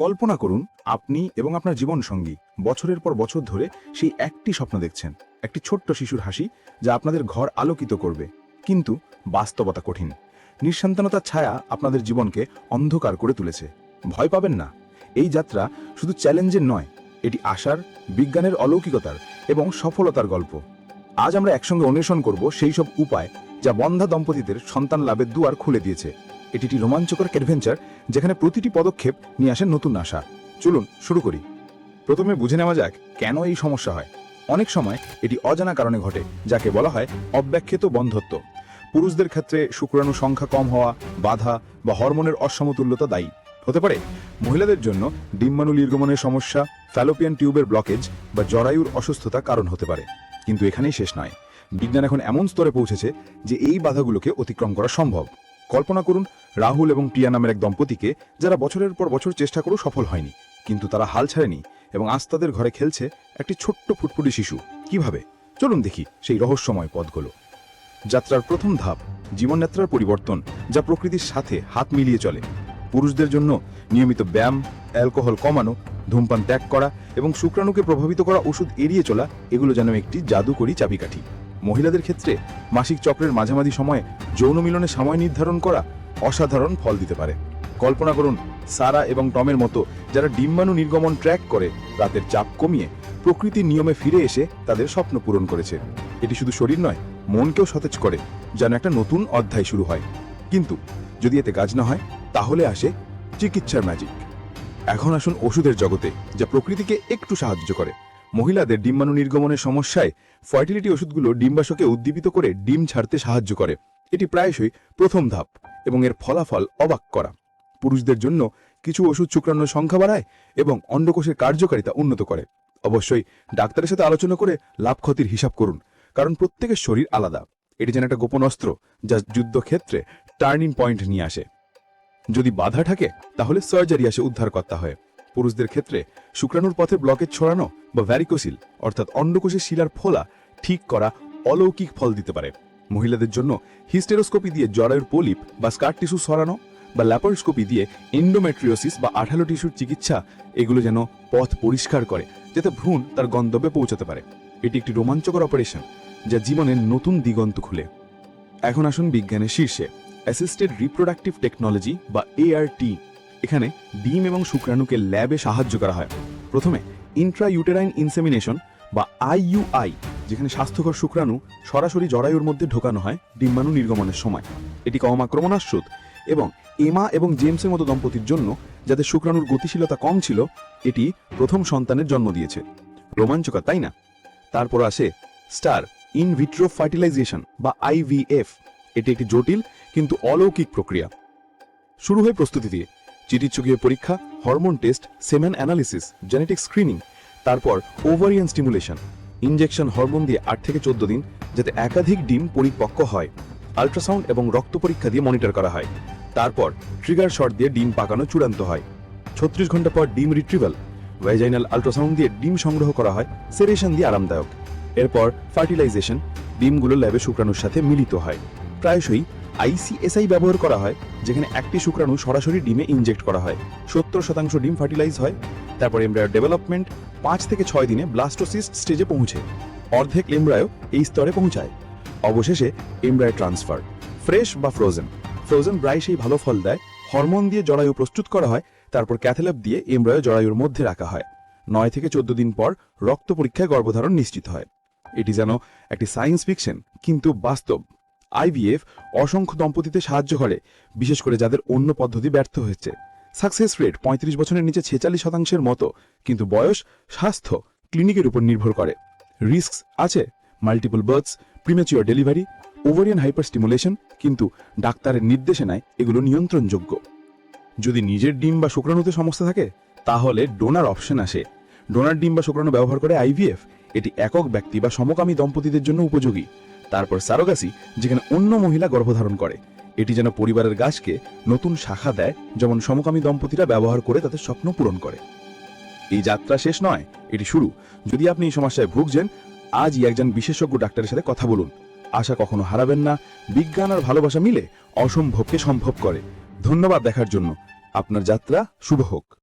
কল্পনা করুন, আপনি এবং আপনার জীবনসঙ্গী বছরের পর বছর ধরে সেই একটি স্বপ্ন দেখছেন, একটি ছোট্ট শিশুর হাসি যা আপনাদের ঘর আলোকিত করবে। কিন্তু বাস্তবতা কঠিন। নিঃসন্তানতার ছায়া আপনাদের জীবনকে অন্ধকার করে তুলেছে। ভয় পাবেন না। এই যাত্রা শুধু চ্যালেঞ্জের নয়, এটি আশার, বিজ্ঞানের অলৌকিকতার এবং সফলতার গল্প। আজ আমরা একসঙ্গে অন্বেষণ করব সেই সব উপায় যা বন্ধা দম্পতিদের সন্তান লাভের দুয়ার খুলে দিয়েছে। এটি একটি রোমাঞ্চকর অ্যাডভেঞ্চার যেখানে প্রতিটি পদক্ষেপ নিয়ে আসে নতুন আশা। চলুন, শুরু করি। প্রথমে বুঝে নেওয়া যাক কেন এই সমস্যা হয়। অনেক সময় এটি অজানা কারণে ঘটে, যাকে বলা হয় অব্যাখ্যিত বন্ধত্ব। পুরুষদের ক্ষেত্রে শুক্রাণু সংখ্যা কম হওয়া, বাধা বা হরমোনের অসমতুল্যতা দায়ী। হতে পারে, মহিলাদের জন্য ডিম্বাণু নির্গমনের সমস্যা, ফ্যালোপিয়ান টিউবের ব্লকেজ বা জরায়ুর অসুস্থতা কারণ হতে পারে। কিন্তু এখানেই শেষ নয়। বিজ্ঞান এখন এমন স্তরে পৌঁছেছে যে এই বাধাগুলোকে অতিক্রম করা সম্ভব। কল্পনা করুন, রাহুল এবং প্রিয়া নামের এক দম্পতিকে যারা বছরের পর বছর চেষ্টা করেও সফল হয়নি, কিন্তু তারা হাল ছাড়েনি এবং আজ তাদের ঘরে খেলছে একটি ছোট্ট ফুটফুটি শিশু। কীভাবে? চলুন দেখি সেই রহস্যময় পথগুলো যাত্রার প্রথম ধাপ, জীবনযাত্রার পরিবর্তন, যা প্রকৃতির সাথে হাত মিলিয়ে চলে। পুরুষদের জন্য নিয়মিত ব্যায়াম, অ্যালকোহল কমানো, ধূমপান ত্যাগ করা এবং শুক্রাণুকে প্রভাবিত করা ওষুধ এড়িয়ে চলা, এগুলো যেন একটি জাদুকরী চাবিকাঠি। মহিলাদের ক্ষেত্রে মাসিক চক্রের মাঝামাঝি সময়ে যৌন মিলনে সময় নির্ধারণ করা অসাধারণ ফল দিতে পারে। কল্পনা করুন, সারা এবং টমের মতো যারা ডিম্বাণু নির্গমন ট্র্যাক করে, রাতের চাপ কমিয়ে প্রকৃতির নিয়মে ফিরে এসে তাদের স্বপ্ন পূরণ করেছে। এটি শুধু শরীর নয়, মনকেও সতেজ করে, যেন একটা নতুন অধ্যায় শুরু হয়। কিন্তু যদি এতে কাজ না হয়, তাহলে আসে চিকিৎসার ম্যাজিক এখন আসুন ওষুধের জগতে, যা প্রকৃতিকে একটু সাহায্য করে। মহিলাদের ডিম্বাণু নির্গমনের সমস্যায় ফার্টিলিটি ওষুধগুলো ডিম্বাশকে উদ্দীপিত করে ডিম ছাড়তে সাহায্য করে। এটি প্রায়শই প্রথম ধাপ এবং এর ফলাফল অবাক করা। পুরুষদের জন্য কিছু ওষুধ শুক্রাণুর সংখ্যা বাড়ায় এবং অন্ডকোষের কার্যকারিতা উন্নত করে। অবশ্যই ডাক্তারের সাথে আলোচনা করে লাভ ক্ষতির হিসাব করুন, কারণ প্রত্যেকের শরীর আলাদা। এটি যেন একটা গোপন অস্ত্র যা যুদ্ধক্ষেত্রে টার্নিং পয়েন্ট নিয়ে আসে। যদি বাধা থাকে, তাহলে সার্জারি আসে উদ্ধার করতে হয়। পুরুষদের ক্ষেত্রে শুক্রাণুর পথে ব্লকেজ ছড়ানো বা ভ্যারিকোসিল অর্থাৎ অন্ডকোষের শিলার ফোলা, ঠিক করা অলৌকিক ফল দিতে পারে। মহিলাদের জন্য হিস্টেরোস্কোপি দিয়ে জরায়ুর পলিপ বা স্কার টিস্যু সরানো বা ল্যাপারোস্কোপি দিয়ে এন্ডোমেট্রিওসিস বা আঠালো টিস্যুর চিকিৎসা, এগুলো যেন পথ পরিষ্কার করে, যাতে ভ্রূণ তার গন্তব্যে পৌঁছাতে পারে। এটি একটি রোমাঞ্চকর অপারেশন যা জীবনের নতুন দিগন্ত খুলে। এখন আসুন বিজ্ঞানের শীর্ষে। অ্যাসিস্টেড রিপ্রোডাক্টিভ টেকনোলজি বা এআরটি এখানে ডিম এবং শুক্রাণুকে ল্যাবে সাহায্য করা হয়। প্রথমে ইন্ট্রা ইউটেরাইন ইনসেমিনেশন বা আইইউআই যেখানে স্বাস্থ্যকর শুক্রাণু সরাসরি জরায়ুর মধ্যে ঢোকানো হয় ডিম্বাণু নির্গমনের সময়। এটি কম আক্রমণাশ্রুত এবং এমা এবং জেমসের মতো দম্পতির জন্য, যাদের শুক্রাণুর গতিশীলতা কম ছিল, এটি প্রথম সন্তানের জন্ম দিয়েছে। রোমাঞ্চকর, তাই না? তারপর আসে স্টার ইন ভিট্রো ফার্টিলাইজেশন বা আইভিএফ এটি একটি জটিল কিন্তু অলৌকিক প্রক্রিয়া। শুরু হয় প্রস্তুতি দিয়ে। চিকিৎসকীয় পরীক্ষা, hormone test, semen analysis, genetic screening, তারপর ওভারিয়ান স্টিমুলেশন। ইনজেকশন হরমোন দিয়ে আট থেকে চোদ্দ দিন, যাতে একাধিক ডিম পরিপক্ক হয়। আল্ট্রাসাউন্ড এবং রক্ত পরীক্ষা দিয়ে মনিটর করা হয়। তারপর ট্রিগার শট দিয়ে ডিম পাকানো চূড়ান্ত হয়। ছত্রিশ ঘণ্টা পর ডিম রিট্রিভাল। ভ্যাজাইনাল আল্ট্রাসাউন্ড দিয়ে ডিম সংগ্রহ করা হয়, সেরেশন দিয়ে আরামদায়ক। এরপর ফার্টিলাইজেশন। ডিমগুলো ল্যাবে শুক্রাণুর সাথে মিলিত হয়। প্রায়শই আইসিএসআই ব্যবহার করা হয়, যেখানে একটি শুক্রাণু সরাসরি ডিমে ইনজেক্ট করা হয়। সত্তর শতাংশ ডিম ফার্টিলাইজ হয়, তারপর এমব্রায়োর ডেভেলপমেন্ট পাঁচ থেকে ছয় দিনে ব্লাস্টোসিস্ট স্টেজে পৌঁছে। অর্ধেক এমব্রায়ো এই স্তরে পৌঁছায়। অবশেষে এমব্রায় ট্রান্সফার, ফ্রেশ বা ফ্রোজেন। ফ্রোজেন প্রায়শই ভালো ফল দেয়, হরমোন দিয়ে জরায়ু প্রস্তুত করা হয়, তারপর ক্যাথেলাপ দিয়ে এমব্রায়ো জরায়ুর মধ্যে রাখা হয়। নয় থেকে চোদ্দ দিন পর রক্ত পরীক্ষায় গর্ভধারণ নিশ্চিত হয়। এটি যেন একটি সায়েন্স ফিকশন, কিন্তু বাস্তব। আইভিএফ অসংখ্য দম্পতিতে সাহায্য করে, বিশেষ করে যাদের অন্য পদ্ধতি ব্যর্থ হয়েছে। সাকসেস রেট পঁয়ত্রিশ বছরের নিচে ছেচাল্লিশ শতাংশের মতো, কিন্তু বয়স, স্বাস্থ্য, ক্লিনিকের উপর নির্ভর করে। রিস্ক আছে, multiple births premature delivery, ovarian hyper stimulation কিন্তু ডাক্তারের নির্দেশনায় এগুলো নিয়ন্ত্রণযোগ্য। যদি নিজের ডিম বা শুক্রাণুতে সমস্যা থাকে, তাহলে ডোনার অপশন আসে। ডোনার ডিম বা শুক্রাণু ব্যবহার করে আইভিএফ এটি একক ব্যক্তি বা সমকামী দম্পতিদের জন্য উপযোগী। তারপর সারোগাসি যেখানে অন্য মহিলা গর্ভধারণ করে। এটি যেন পরিবারের গাছকে নতুন শাখা দেয়, যেমন সমকামী দম্পতিরা ব্যবহার করে তাদের স্বপ্ন পূরণ করে। এই যাত্রা শেষ নয়, এটি শুরু। যদি আপনি এই সমস্যায় ভুগছেন, আজই একজন বিশেষজ্ঞ ডাক্তারের সাথে কথা বলুন। আশা কখনো হারাবেন না, বিজ্ঞান আর ভালোবাসা মিলে অসম্ভবকে সম্ভব করে। ধন্যবাদ দেখার জন্য। আপনার যাত্রা শুভ হোক।